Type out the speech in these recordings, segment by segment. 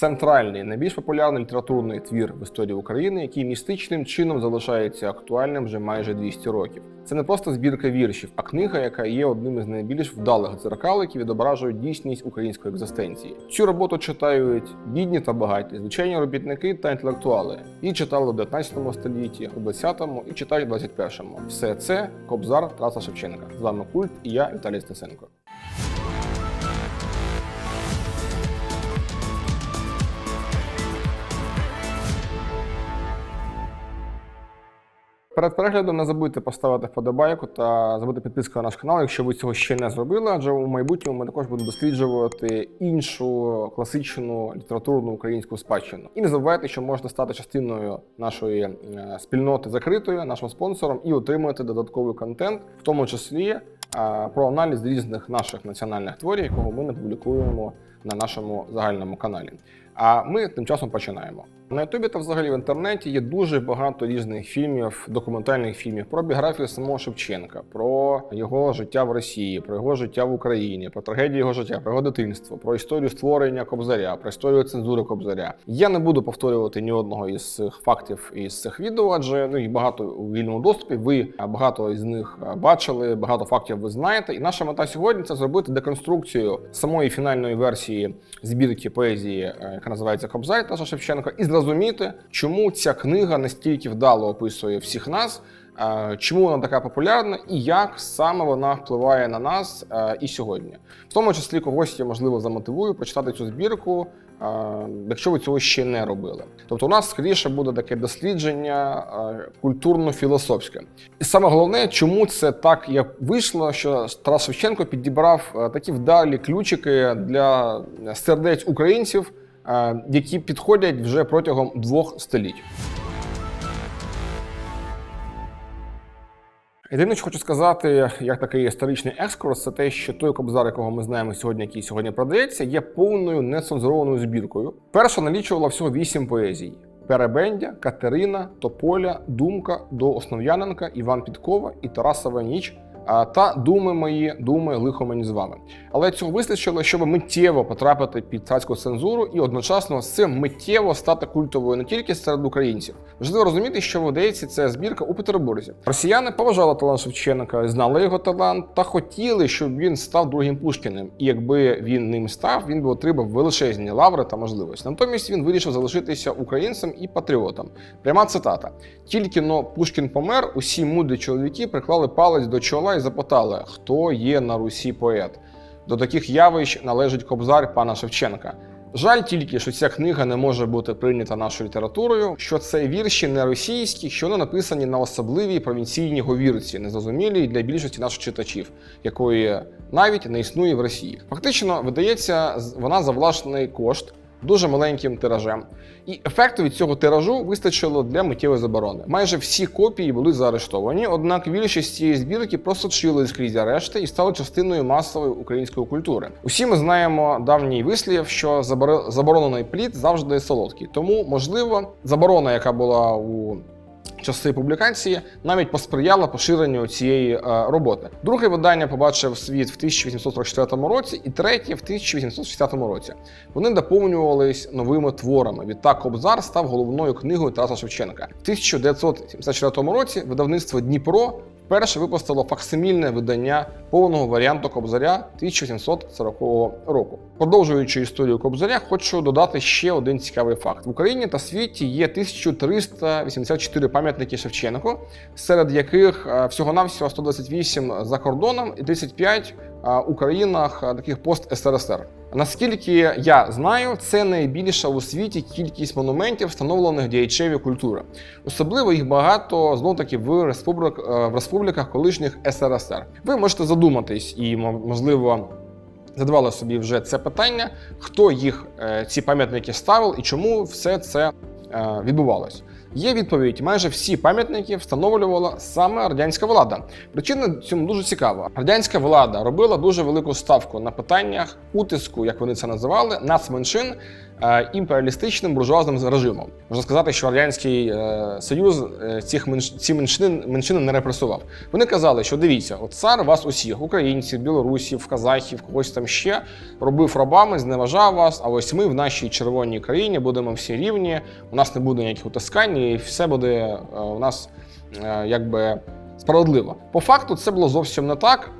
центральний, найбільш популярний літературний твір в історії України, який містичним чином залишається актуальним вже майже 200 років. Це не просто збірка віршів, а книга, яка є одним із найбільш вдалих дзеркал, які відображують дійсність української екзистенції. Цю роботу читають бідні та багаті, звичайні робітники та інтелектуали. Її читали в 19 столітті, у 20-му і читають в 21-му. Все це Кобзар Тараса Шевченка. З вами культ і я Віталій Стасенко. Перед переглядом не забудьте поставити вподобайку та зробити підписку на наш канал, якщо ви цього ще не зробили, адже у майбутньому ми також будемо досліджувати іншу класичну літературну українську спадщину. І не забувайте, що можете стати частиною нашої е, спільноти закритою, нашим спонсором, і отримувати додатковий контент, в тому числі е, про аналіз різних наших національних творів, якого ми не публікуємо на нашому загальному каналі. А ми тим часом починаємо. На Ютубі та взагалі в інтернеті є дуже багато різних фільмів, документальних фільмів про біографію самого Шевченка, про його життя в Росії, про його життя в Україні, про трагедію його життя, про його дитинство, про історію створення Кобзаря, про історію цензури Кобзаря. Я не буду повторювати ні одного із цих фактів із цих відео, адже ну їх багато у вільному доступі. Ви багато із них бачили, багато фактів ви знаєте. І наша мета сьогодні це зробити деконструкцію самої фінальної версії збірки поезії, е, яка називається Кобзар Тараса Шевченка, і зрозуміти, чому ця книга настільки вдало описує всіх нас. е, Чому вона така популярна і як саме вона впливає на нас е, і сьогодні, в тому числі когось я можливо замотивую прочитати цю збірку, е, якщо ви цього ще не робили. Тобто, у нас скоріше буде таке дослідження культурно-філософське. І саме головне, чому це так як вийшло, що Тарас Шевченко підібрав такі вдалі ключики для сердець українців, які підходять вже протягом двох століть. Єдине, що хочу сказати, як такий історичний екскурс, це те, що той кобзар, якого ми знаємо сьогодні, який сьогодні продається, є повною нецензурованою збіркою. Перша налічувала всього вісім поезій: Перебендя, Катерина, Тополя, Думка до Основ'яненка, Іван Підкова і Тарасова ніч. Та думи мої, думи, лихо мені з вами. Але цього вистачило, щоб миттєво потрапити під царську цензуру і одночасно з цим миттєво стати культовою не тільки серед українців. Важливо розуміти, що видається ця збірка у Петербурзі. Росіяни поважали талант Шевченка, знали його талант та хотіли, щоб він став другим Пушкіним. І якби він ним став, він би отримав величезні лаври та можливості. Натомість він вирішив залишитися українцем і патріотом. Пряма цитата: тільки но Пушкін помер, усі мудрі чоловіки приклали палець до чола і запитали, хто є на Русі поет. До таких явищ належить кобзар пана Шевченка. Жаль тільки, що ця книга не може бути прийнята нашою літературою, що це вірші не російські, що вони написані на особливій провінційній говірці, незрозумілій для більшості наших читачів, якої навіть не існує в Росії. Фактично, видається вона за власний кошт. Дуже маленьким тиражем, і ефекту від цього тиражу вистачило для миттєвої заборони. Майже всі копії були заарештовані, однак більшість цієї збірки просто чили скрізь арешти і стали частиною масової української культури. Усі ми знаємо давній вислів, що заборо- заборонений плід завжди солодкий. Тому, можливо, заборона, яка була у часи публікації навіть посприяла поширенню цієї е, роботи. Друге видання побачив світ в 1844 році, і третє в 1860 році. Вони доповнювались новими творами. Відтак Кобзар став головною книгою Тараса Шевченка. В 1974 році видавництво Дніпро вперше випустило факсимільне видання повного варіанту Кобзаря 1740 року. Продовжуючи історію Кобзаря, хочу додати ще один цікавий факт: в Україні та світі є 1384 пам'ятники Шевченко, серед яких е, всього-навсього 128 за кордоном і 35 е, у країнах е, таких пост СРСР. Наскільки я знаю, це найбільша у світі кількість монументів, встановлених діячеві культури. Особливо їх багато знов таки в республік в республіках колишніх СРСР. Ви можете задуматись і мо- можливо. Задавали собі вже це питання, хто їх е, ці пам'ятники ставив і чому все це е, відбувалось. Є відповідь: майже всі пам'ятники встановлювала саме радянська влада. Причина цьому дуже цікава. Радянська влада робила дуже велику ставку на питаннях утиску, як вони це називали, нацменшин імперіалістичним буржуазним режимом. Можна сказати, що радянський е, союз е, цих ці меншини, меншини не репресував. Вони казали, що дивіться, от цар вас усіх, українців, білорусів, казахів, когось там ще робив рабами, зневажав вас. А ось ми в нашій червоній країні будемо всі рівні. У нас не буде ніяких утискань, і все буде е, у нас е, якби. Справедливо. По факту це було зовсім не так,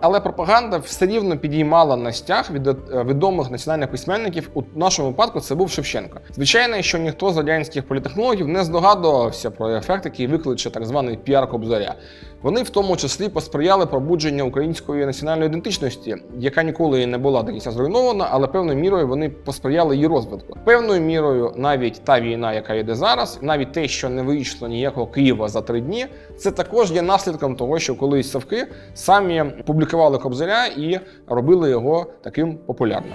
але пропаганда все рівно підіймала на стяг від е, відомих національних письменників. У нашому випадку це був Шевченко. Звичайно, що ніхто з радянських політехнологів не здогадувався про ефект, який викличе так званий піар Кобзаря. Вони в тому числі посприяли пробудженню української національної ідентичності, яка ніколи не була до кінця зруйнована, але певною мірою вони посприяли її розвитку. Певною мірою, навіть та війна, яка йде зараз, навіть те, що не вийшло ніякого Києва за три дні, це також є наслідком того, що колись Савки самі публікували Кобзаря і робили його таким популярним.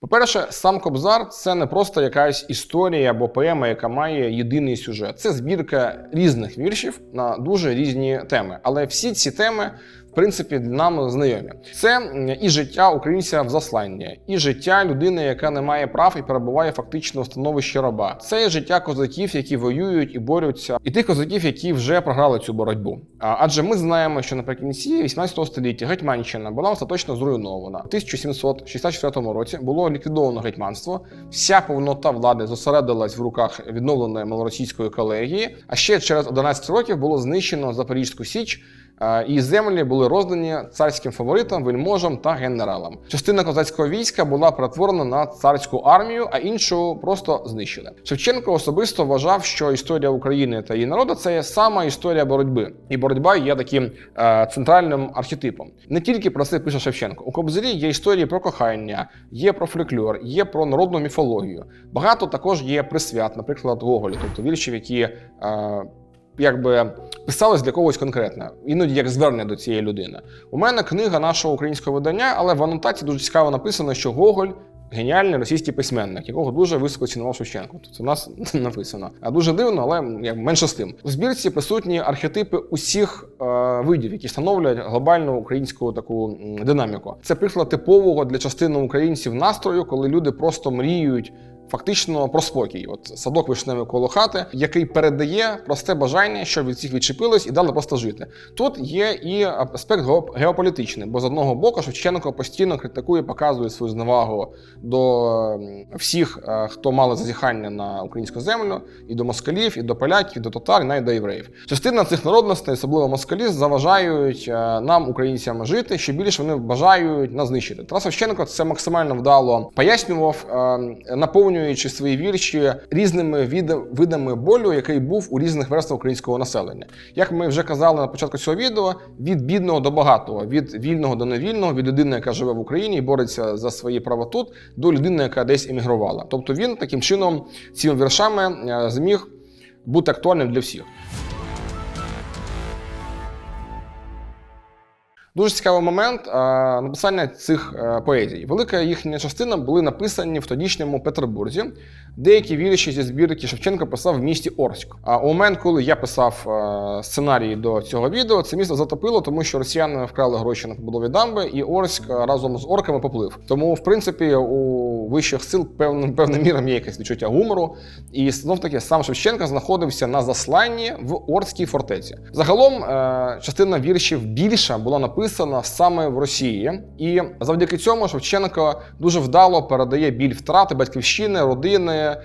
По-перше, сам Кобзар це не просто якась історія або поема, яка має єдиний сюжет. Це збірка різних віршів на дуже різні теми. Але всі ці теми, принципі, нам знайомі. Це і життя українця в засланні, і життя людини, яка не має прав і перебуває фактично у становищі раба. Це життя козаків, які воюють і борються, і тих козаків, які вже програли цю боротьбу. Адже ми знаємо, що наприкінці 18 століття Гетьманщина була остаточно зруйнована. У 1764 році було ліквідовано гетьманство. Вся повнота влади зосередилась в руках відновленої малоросійської колегії. А ще через 11 років було знищено Запорізьку Січ. Е, І землі були роздані царським фаворитам, вельможам та генералам. Частина козацького війська була перетворена на царську армію, а іншу просто знищили. Шевченко особисто вважав, що історія України та її народу це є сама історія боротьби, і боротьба є таким е, центральним архетипом. Не тільки про це пише Шевченко. У Кобзарі є історії про кохання, є про фольклор, є про народну міфологію. Багато також є присвят, наприклад, Гоголю, тобто віршів, які. Е, Якби писалось для когось конкретно, іноді як звернення до цієї людини. У мене книга нашого українського видання, але в анотації дуже цікаво написано, що Гоголь геніальний російський письменник, якого дуже високо цінував Шевченко. Тут у нас написано. А дуже дивно, але як менше з тим. У збірці присутні архетипи усіх е, видів, які становлять глобальну українську таку динаміку. Це приклад типового для частини українців настрою, коли люди просто мріють. Фактично про спокій, от садок вишневий коло хати, який передає просте бажання, щоб від всіх відчепились і дали просто жити. Тут є і аспект гео- геополітичний, бо з одного боку Шевченко постійно критикує, показує свою зневагу до всіх, е, хто мали зазіхання на українську землю, і до москалів, і до поляків, і до татар, і навіть до євреїв. Частина цих народностей, особливо москалі, заважають е, нам, українцям, жити. Ще більше вони бажають нас знищити. Тарас Шевченко це максимально вдало пояснював, е, наповнюючи свої вірші різними видами болю, який був у різних верствах українського населення. Як ми вже казали на початку цього відео, від бідного до багатого, від вільного до невільного, від людини, яка живе в Україні і бореться за свої права тут, до людини, яка десь емігрувала. Тобто він таким чином цими віршами е, зміг бути актуальним для всіх. Дуже цікавий момент написання цих е, поезій. Велика їхня частина були написані в тодішньому Петербурзі. Деякі вірші зі збірки Шевченко писав в місті Орськ. А у момент, коли я писав е, сценарій до цього відео, це місто затопило, тому що росіяни вкрали гроші на побудові дамби, і Орськ е, разом з орками поплив. Тому, в принципі, у вищих сил певним певним міром є якесь відчуття гумору. І знов таки сам Шевченко знаходився на засланні в Орській фортеці. Загалом частина віршів більша була написана саме в Росії, і завдяки цьому Шевченко дуже вдало передає біль втрати батьківщини, родини, е,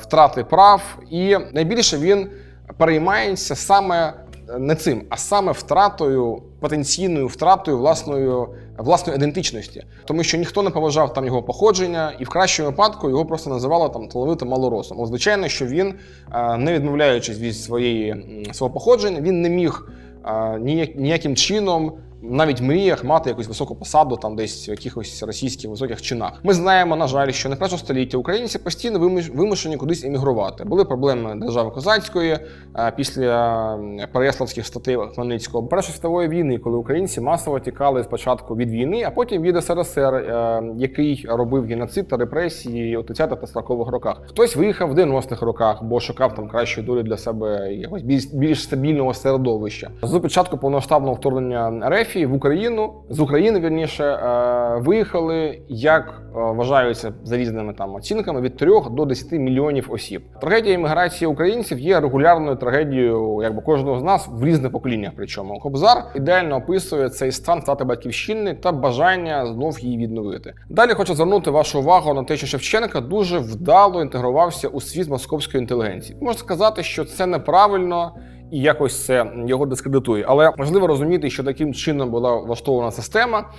втрати прав. І найбільше він переймається саме не цим, а саме втратою, потенційною втратою власної, власної ідентичності, тому що ніхто не поважав там його походження, і в кращому випадку його просто називали там талановитим малоросом. Звичайно, що він, е, не відмовляючись від своєї свого походження, він не міг е, ніяк- ніяким чином навіть мріях мати якусь високу посаду там десь в якихось російських високих чинах. Ми знаємо, на жаль, що не першого століття українці постійно вимуш- вимушені кудись емігрувати. Були проблеми держави козацької е, після м, Переяславських статей Хмельницького, Першої світової війни, коли українці масово тікали спочатку від війни, а потім від СРСР, е, який робив геноцид та репресії у 30-х та 40-х роках. Хтось виїхав в 90-х роках, бо шукав там кращої долі для себе якогось більш, більш стабільного середовища. З початку повноштабного вторгнення Рефії в Україну з України вірніше е, виїхали, як е, вважаються за різними там оцінками, від 3 до 10 мільйонів осіб. Трагедія імміграції українців є регулярною трагедією, якби кожного з нас в різних поколіннях. Причому Кобзар ідеально описує цей стан втрати батьківщини та бажання знов її відновити. Далі хочу звернути вашу увагу на те, що Шевченка дуже вдало інтегрувався у світ московської інтелігенції. Можна сказати, що це неправильно. І якось це його дискредитує. Але важливо розуміти, що таким чином була влаштована система,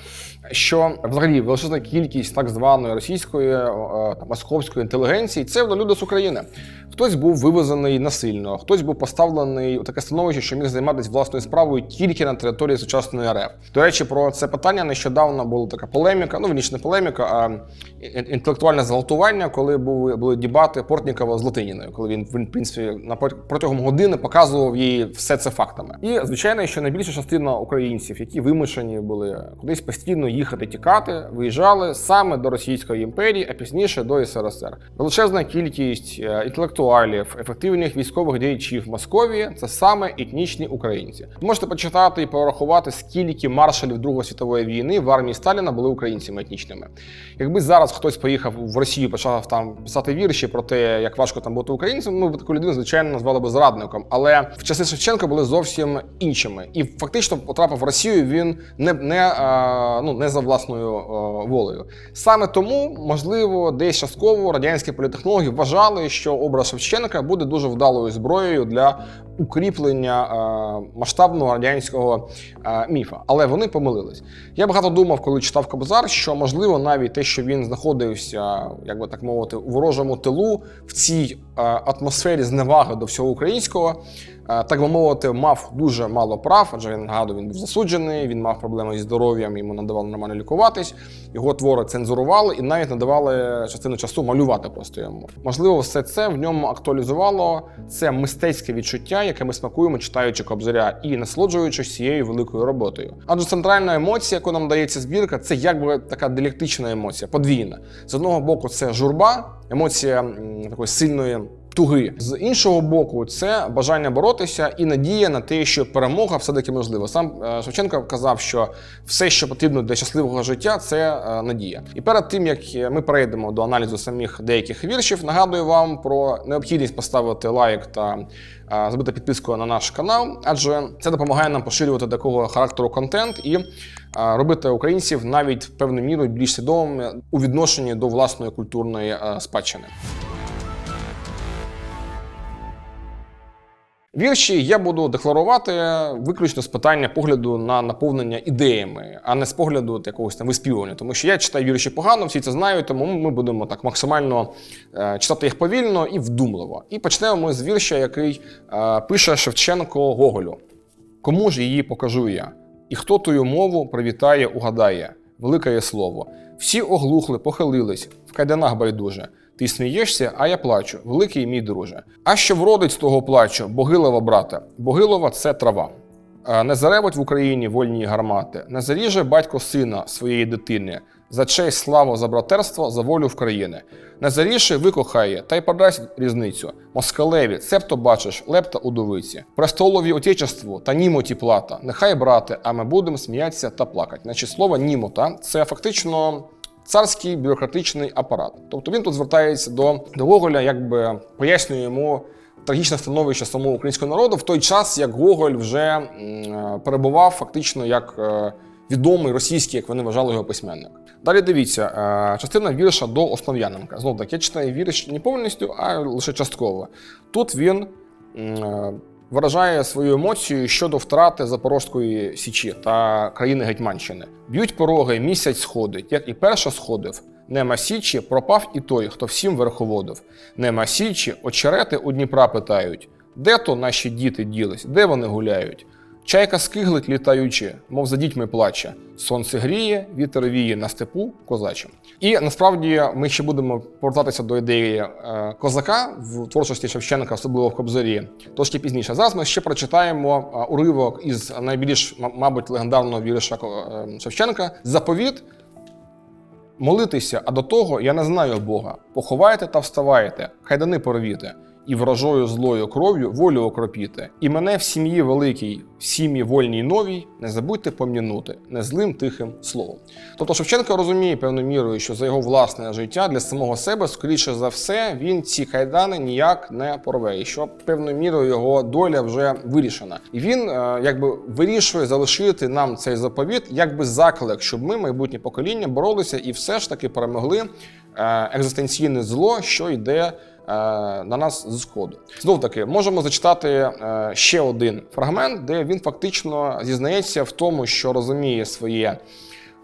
що взагалі величезна кількість так званої російської е, та московської інтелігенції це люди з України. Хтось був вивезений насильно, хтось був поставлений у таке становище, що міг займатися власною справою тільки на території сучасної РФ. До речі, про це питання нещодавно була така полеміка. Ну верніше не полеміка, а інтелектуальне зґвалтування, коли були, були дебати Портнікова з Латиніною, коли він, в принципі на протягом години показував їй все це фактами. І звичайно, що найбільша частина українців, які вимушені були кудись постійно їхати, тікати, виїжджали саме до Російської імперії, а пізніше до СРСР. Величезна кількість е, інтелектуалів, ефективних військових діячів в Московії це саме етнічні українці. Можете почитати і порахувати, скільки маршалів Другої світової війни в армії Сталіна були українцями етнічними. Якби зараз хтось поїхав в Росію, почав там писати вірші про те, як важко там бути українцем, ми б таку людину звичайно назвали би зрадником. Але в часи Шевченка були зовсім іншими, і фактично потрапив в Росію він не, не, ну, не за власною волею. Саме тому, можливо, десь частково радянські політехнологи вважали, що образ Шевченка буде дуже вдалою зброєю для укріплення масштабного радянського міфа. Але вони помилились. Я багато думав, коли читав Кобзар, що можливо навіть те, що він знаходився, як би так мовити, у ворожому тилу в цій атмосфері зневаги до всього українського. Е, Так би мовити, мав дуже мало прав, адже він нагадую, він був засуджений, він мав проблеми зі здоров'ям, йому надавали нормально лікуватись. Його твори цензурували і навіть надавали частину часу малювати просто йому. Можливо, все це в ньому актуалізувало це мистецьке відчуття, яке ми смакуємо, читаючи кобзаря і насолоджуючись цією великою роботою. Адже центральна емоція, яку нам дається збірка, це якби така діалектична емоція, подвійна. З одного боку, це журба, емоція такої сильної. Туги з іншого боку, це бажання боротися і надія на те, що перемога все-таки можлива. Сам е, Шевченко казав, що все, що потрібно для щасливого життя, це е, надія. І перед тим як ми перейдемо до аналізу самих деяких віршів, нагадую вам про необхідність поставити лайк та е, зробити підписку на наш канал, адже це допомагає нам поширювати такого характеру контент і е, робити українців навіть певною мірою більш свідомими у відношенні до власної культурної е, спадщини. Вірші я буду декларувати виключно з питання погляду на наповнення ідеями, а не з погляду якогось там виспівування. Тому що я читаю вірші погано, всі це знають, тому ми будемо так максимально е, читати їх повільно і вдумливо. І почнемо ми з вірша, який е, пише Шевченко Гоголю. Кому ж її покажу я? І хто тую мову привітає, угадає? Велике є слово. Всі оглухли, похилились, в кайданах байдуже. Ти смієшся, а я плачу, великий мій друже. А що вродить з того плачу, Богилова, брате? Богилова це трава. Е, Не заревуть в Україні вольні гармати, не заріже батько сина своєї дитини, за честь славу за братерство, за волю в країни. Не заріше викохає, та й подасть різницю. Москалеві, цебто бачиш, лепта удовиці. Престолові отечеству та німоті плата. Нехай, брате, а ми будемо сміятися та плакати. Значить, слово німота це фактично царський бюрократичний апарат. Тобто він тут звертається до, до Гоголя, якби пояснює йому трагічне становище самого українського народу в той час, як Гоголь вже е, перебував фактично як е, відомий російський, як вони вважали його письменник. Далі дивіться, е, частина вірша до Основ'яненка. Знову так, я читаю вірш не повністю, а лише частково. Тут він е, виражає свою емоцію щодо втрати Запорозької січі та країни Гетьманщини. Б'ють пороги, місяць сходить, як і перша сходив. Нема січі, пропав і той, хто всім верховодив. Нема січі, очерети у Дніпра питають: де то наші діти ділись, де вони гуляють? Чайка скиглить літаючи, мов за дітьми плаче. Сонце гріє, вітер віє на степу козачим. І насправді ми ще будемо повертатися до ідеї е, козака в творчості Шевченка, особливо в Кобзарі, трошки пізніше. Зараз ми ще прочитаємо е, уривок із найбільш, мабуть, легендарного віриша е, Шевченка Заповіт. Молитися, а до того я не знаю Бога. Поховайте та вставайте, хайдани порвіте, і вражою злою кров'ю волю окропіте. І мене в сім'ї великій, в сім'ї вольній новій, не забудьте пом'янути не злим тихим словом. Тобто Шевченко розуміє певною мірою, що за його власне життя для самого себе, скоріше за все, він ці хайдани ніяк не порве, і що певною мірою його доля вже вирішена. І він е, якби вирішує залишити нам цей заповіт, якби заклик, щоб ми, майбутнє покоління, боролися і все ж таки перемогли е, екзистенційне зло, що йде на нас з сходу. Знов таки, можемо зачитати е, ще один фрагмент, де він фактично зізнається в тому, що розуміє своє.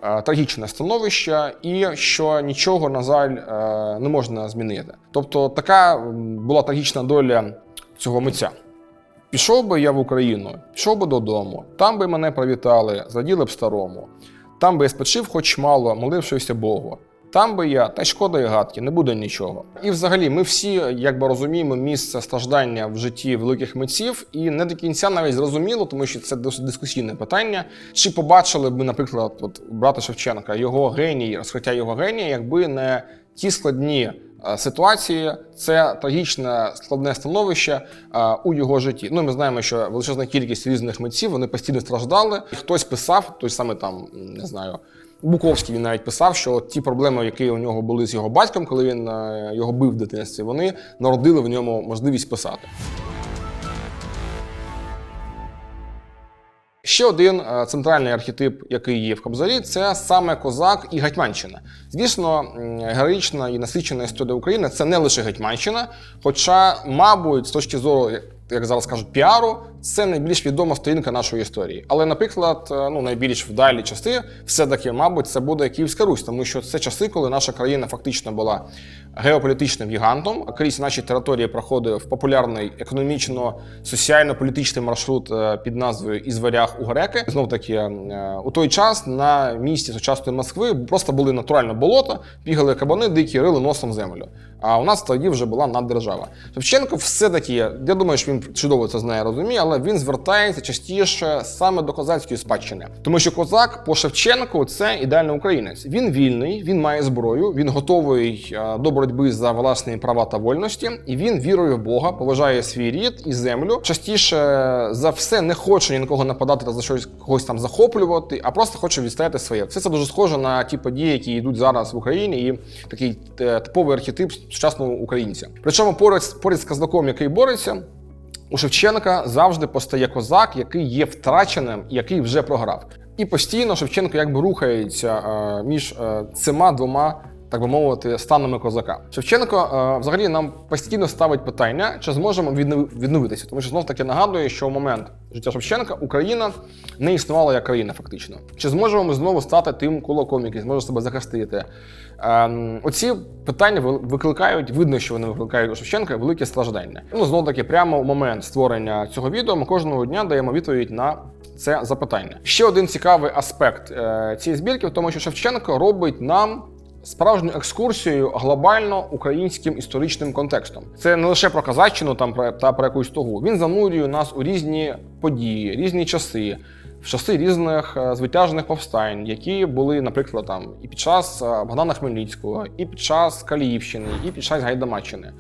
е, Трагічне становище, і що нічого, на жаль, е, не можна змінити. Тобто, така була трагічна доля цього митця. Пішов би я в Україну, пішов би додому, там би мене привітали, зраділи б старому. Там би я спочив хоч мало, молившися Богу. Там би я, та й шкода і гадки, не буде нічого. І взагалі, ми всі якби розуміємо місце страждання в житті великих митців, і не до кінця навіть зрозуміло, тому що це досить дискусійне питання. Чи побачили б наприклад, от брата Шевченка, його геній, розкриття його генія, якби не ті складні е, ситуації, це трагічне складне становище е, у його житті. Ну, ми знаємо, що величезна кількість різних митців вони постійно страждали. Хтось писав, той саме там, не знаю. Буковський він навіть писав, що ті проблеми, які у нього були з його батьком, коли він е, його бив в дитинстві, вони народили в ньому можливість писати. Ще один е, центральний архетип, який є в Кобзарі, це саме козак і Гетьманщина. Звісно, героїчна і насичена історія України це не лише Гетьманщина, хоча, мабуть, з точки зору, як- зараз кажуть, піару, це найбільш відома сторінка нашої історії. Але, наприклад, е, ну найбільш вдалі часи, все-таки, мабуть, це буде Київська Русь, тому що це часи, коли наша країна фактично була геополітичним гігантом. Крізь наші території проходив популярний економічно-соціально-політичний маршрут е, під назвою Із варяг у греки. Знов таки, е, у той час на місці сучасної Москви просто були натурально болота, бігали кабани, дикі рили носом землю. А у нас тоді вже була наддержава. Шевченко все-таки, я думаю, що він чудово це знає, розуміє, але він звертається частіше саме до козацької спадщини. Тому що козак по Шевченку це ідеальний українець. Він вільний, він має зброю, він готовий е, до боротьби за власні права та вольності, і він вірує в Бога, поважає свій рід і землю. Частіше за все не хоче ні на кого нападати та за щось когось там захоплювати, а просто хоче відстояти своє. Все це дуже схоже на ті події, які йдуть зараз в Україні, і такий е, типовий архетип сучасного українця. Причому поряд, поряд з казаком, який бореться. У Шевченка завжди постає козак, який є втраченим, який вже програв. І постійно Шевченко якби рухається е, між е, цими двома, так би мовити, станами козака. Шевченко е, взагалі нам постійно ставить питання, чи зможемо відновитися, тому що знов таки нагадує, що в момент життя Шевченка Україна не існувала як країна, фактично. Чи зможемо ми знову стати тим кулаком, який зможе себе захистити? Ем, оці питання викликають, видно, що вони викликають у Шевченка велике страждання. Ну, знову таки, прямо в момент створення цього відео ми кожного дня даємо відповідь на це запитання. Ще один цікавий аспект е, цієї збірки в тому, що Шевченко робить нам. Справжню екскурсію глобально українським історичним контекстом. Це не лише про казаччину там про- та про якусь тогу. Він занурює нас у різні події, різні часи, в часи різних е, звитяжних повстань, які були, наприклад, там і під час е, Богдана Хмельницького, і під час Каліївщини, і під час Гайдамаччини.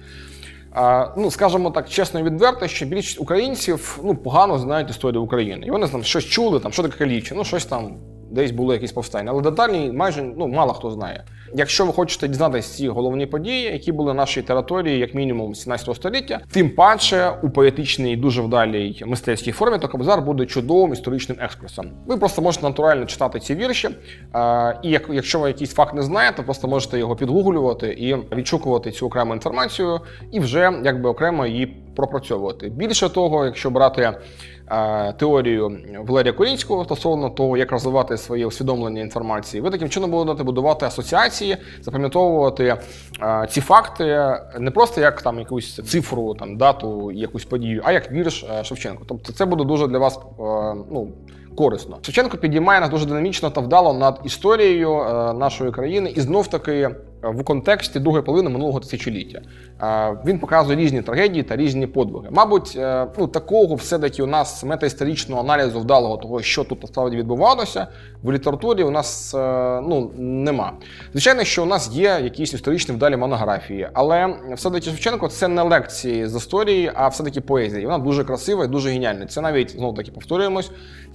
Ну, скажімо так, чесно і відверто, що більшість українців ну, погано знають історію України. І вони там щось чули, там, що таке Каліївщина, ну щось там десь було якісь повстання. Але детальні майже ну, мало хто знає. Якщо ви хочете дізнатися ці головні події, які були на нашій території, як мінімум 17 століття, тим паче у поетичній дуже вдалій мистецькій формі, то Кобзар буде чудовим історичним екскурсом. Ви просто можете натурально читати ці вірші, е, і як, якщо ви якийсь факт не знаєте, просто можете його підгуглювати і відшукувати цю окрему інформацію, і вже якби окремо її пропрацьовувати. Більше того, якщо брати теорію Валерія Корінського стосовно того, як розвивати своє усвідомлення інформації. Ви таким чином будете будувати асоціації, запам'ятовувати е, ці факти не просто як там якусь цифру, там дату, якусь подію, а як вірш е, Шевченко. Тобто, це буде дуже для вас е, ну. Корисно Шевченко підіймає нас дуже динамічно та вдало над історією е, нашої країни, і знов таки е, в контексті другої половини минулого тисячоліття. Е, Він показує різні трагедії та різні подвиги. Мабуть, е, ну такого все-таки у нас метаісторичного аналізу вдалого того, що тут насправді відбувалося в літературі. У нас е, ну нема. Звичайно, що у нас є якісь історичні вдалі монографії, але все-таки Шевченко це не лекції з історії, а все-таки поезія. І Вона дуже красива і дуже геніальна. Це навіть знов таки повторюємось.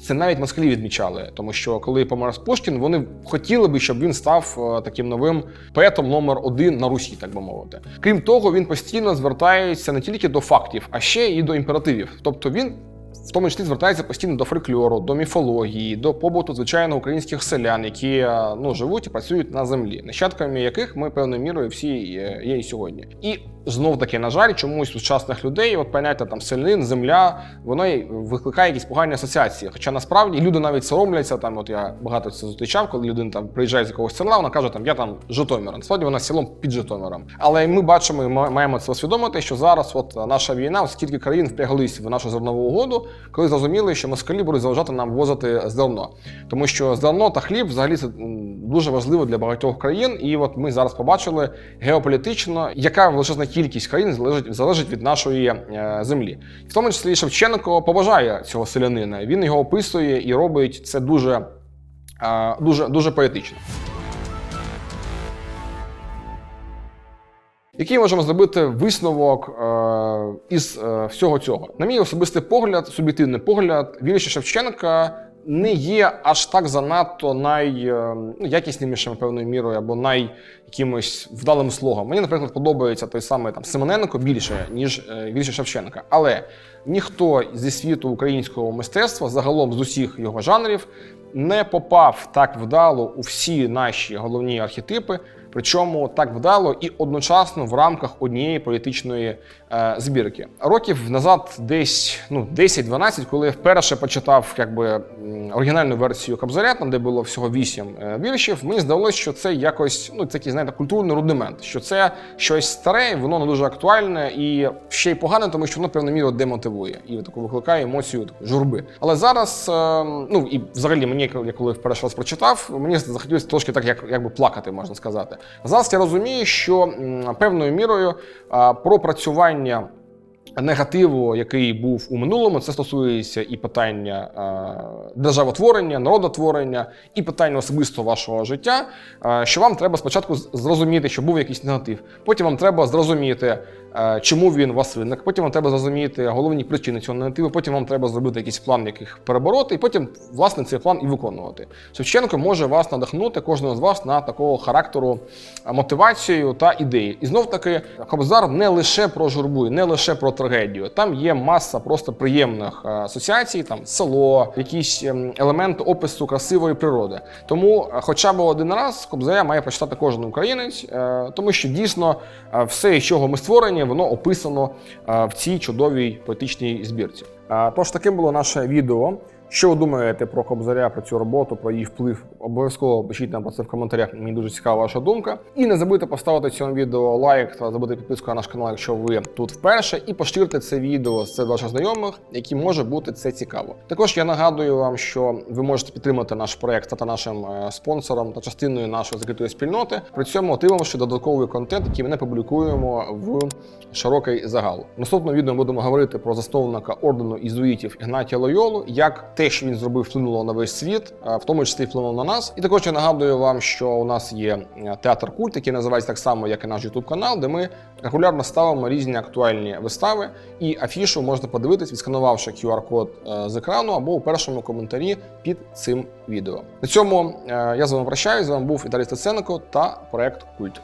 Це навіть москалі відмічали, тому що коли помер Пушкін, вони хотіли би, щоб він став е, таким новим поетом номер один на Русі, так би мовити. Крім того, він постійно звертається не тільки до фактів, а ще і до імперативів. Тобто він. В тому числі звертається постійно до фольклору, до міфології, до побуту звичайно українських селян, які е, ну живуть і працюють на землі, нащадками яких ми певною мірою всі є є і сьогодні. І знов таки, на жаль, чомусь сучасних людей, от поняття там селянин, земля, воно викликає якісь погані асоціації. Хоча насправді люди навіть соромляться. Там, от я багато це зустрічав, коли людина там приїжджає з якогось села, вона каже, там я там з Житомира. Насправді вона селом під Житомиром. Але ми бачимо, і маємо це усвідомити, що зараз, от наша війна, от скільки країн впряглись в нашу зернову угоду, коли зрозуміли, що москалі будуть заважати нам возити зерно. Тому що зерно та хліб взагалі це дуже важливо для багатьох країн. І от ми зараз побачили геополітично, яка величезна кількість країн залежить, залежить від нашої е, землі. В тому числі Шевченко побажає цього селянина. Він його описує і робить це дуже, е, дуже, дуже поетично. Який можемо зробити висновок е, із всього цього? На мій особистий погляд, суб'єктивний погляд, вірші Шевченка не є аж так занадто найякіснішим певною мірою або най якимось вдалим слогом. Мені, наприклад, подобається той самий там Семененко більше, ніж е, вірші Шевченка. Але ніхто зі світу українського мистецтва, загалом з усіх його жанрів, не попав так вдало у всі наші головні архетипи, причому так вдало і одночасно в рамках однієї політичної е, збірки. Років назад, десь ну 10-12, коли я вперше почитав якби оригінальну версію Кобзаря, там де було всього 8 е, віршів, мені здалося, що це якось ну такий, знаєте, культурний рудимент, що це щось старе, воно не дуже актуальне і ще й погане, тому що воно певною мірою демотивує і таку викликає емоцію такої журби. Але зараз, е, ну і взагалі мені, я коли вперше раз прочитав, мені захотілося трошки так, як якби плакати, можна сказати. Зараз я розумію, що певною мірою пропрацювання негативу, який був у минулому, це стосується і питання державотворення, народотворення, і питання особистого вашого життя. що вам треба спочатку зрозуміти, що був якийсь негатив. Потім вам треба зрозуміти, чому він у вас виник. Потім вам треба зрозуміти головні причини цього негативу. Потім вам треба зробити якийсь план, як їх перебороти, і потім власне цей план і виконувати. Шевченко може вас надихнути, кожного з вас на такого характеру е, мотивацію та ідеї. І знов таки Кобзар не лише про журбу, не лише про трагедію. Там є маса просто приємних е, асоціацій, там село, якісь ем, елементи опису красивої природи. Тому, е, хоча б один раз Кобзаря має прочитати кожен українець, е, тому що дійсно е, все, чого ми створені, воно описано в цій чудовій поетичній збірці. Тож таким було наше відео. Що ви думаєте про Кобзаря, про цю роботу, про її вплив? Обов'язково пишіть нам про це в коментарях. Мені дуже цікава ваша думка. І не забудьте поставити цьому відео лайк та зробити підписку на наш канал, якщо ви тут вперше, і поширити це відео серед ваших знайомих, які може бути це цікаво. Також я нагадую вам, що ви можете підтримати наш проект, стати нашим е, спонсором та частиною нашої закритої спільноти. При цьому отримавши додатковий контент, який ми не публікуємо в широкий загал. В наступному відео будемо говорити про засновника ордену ізуїтів Ігнатія Лойолу, як те, що він зробив, вплинуло на весь світ, в тому числі вплинуло на нас. І також я нагадую вам, що у нас є е, театр культ, який називається так само, як і наш YouTube канал, де ми регулярно ставимо різні актуальні вистави. І афішу можна подивитись, відсканувавши QR-код е, з екрану або у першому коментарі під цим відео. На цьому е, я з вами прощаюсь. З вами був Віталій Стеценко та проект Культ.